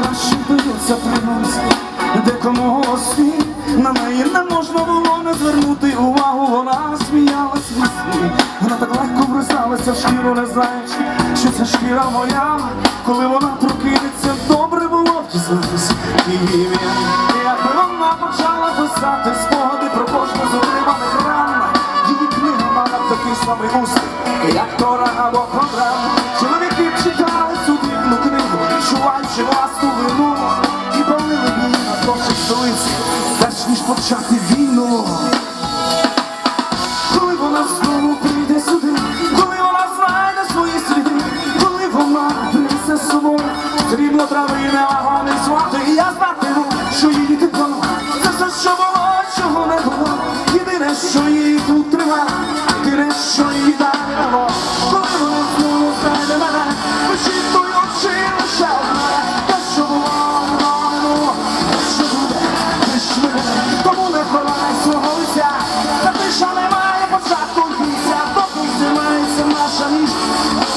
здавалося приносить декому осі. На неї не можна було не звернути увагу, вона сміялась від сміх. Вона так легко врисалася в шкіру, не знаючи, що це шкіра моя. Коли вона прокинеться, добре було б дізнатися її ім'я. Як вона почала писати спогади про кожну з отриманих ран. Її книга мала такий самий успіх, власну вину. І палили її на площах столиці, перш ніж почати війну. Коли вона знову прийде сюди, коли вона знайде свої сліди, коли вона принесе з собою срібло травине вагони свати, і я знатиму, що її тепло, це все, що було, чого не було. Єдине, що її тут тримає, єдине, що її дало. Коли вона знову знайде мене, вичікую очі лише одне, те, ніч,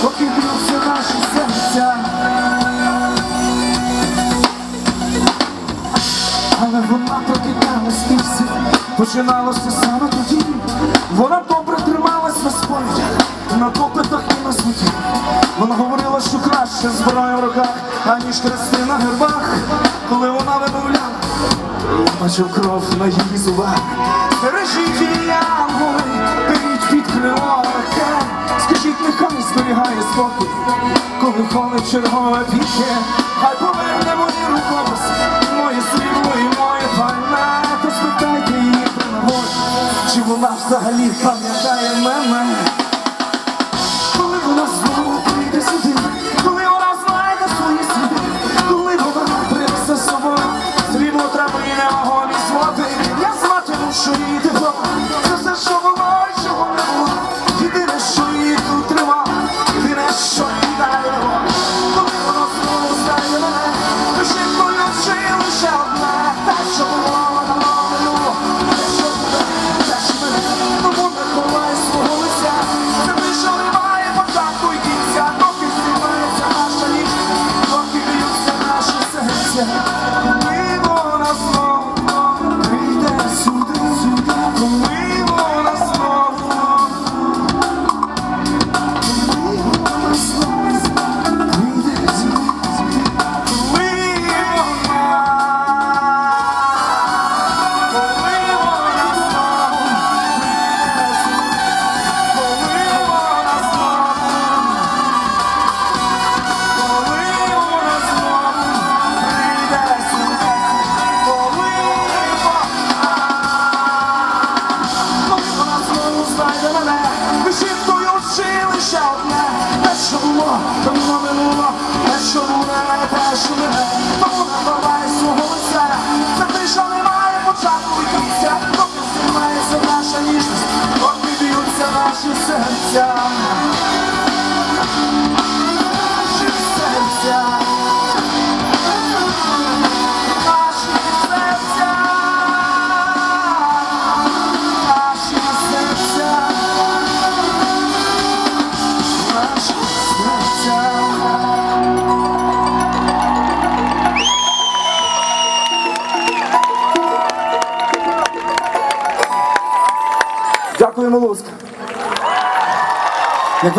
поки б'ються наші серця. Але вона прокидалась і все починалося саме тоді. Вона добре трималась на сповідях, на допитах і на суді. Вона говорила, що краще зброя в руках, аніж хрести на гербах. Коли вона вимовляла, бачив кров на її зубах. Бережіть її янголи, беріть під крило. Скажіть, нехай зберігає спокій, коли холи чергове піке. Хай поверне мої рукопис, мої сліву і моє пальне. То спитайте її при нагоді, чи вона взагалі пам'ятає мене. Наші серця. Наші серця. Наші серця. Наші серця. Наші серця. Дякуємо, Луцьк.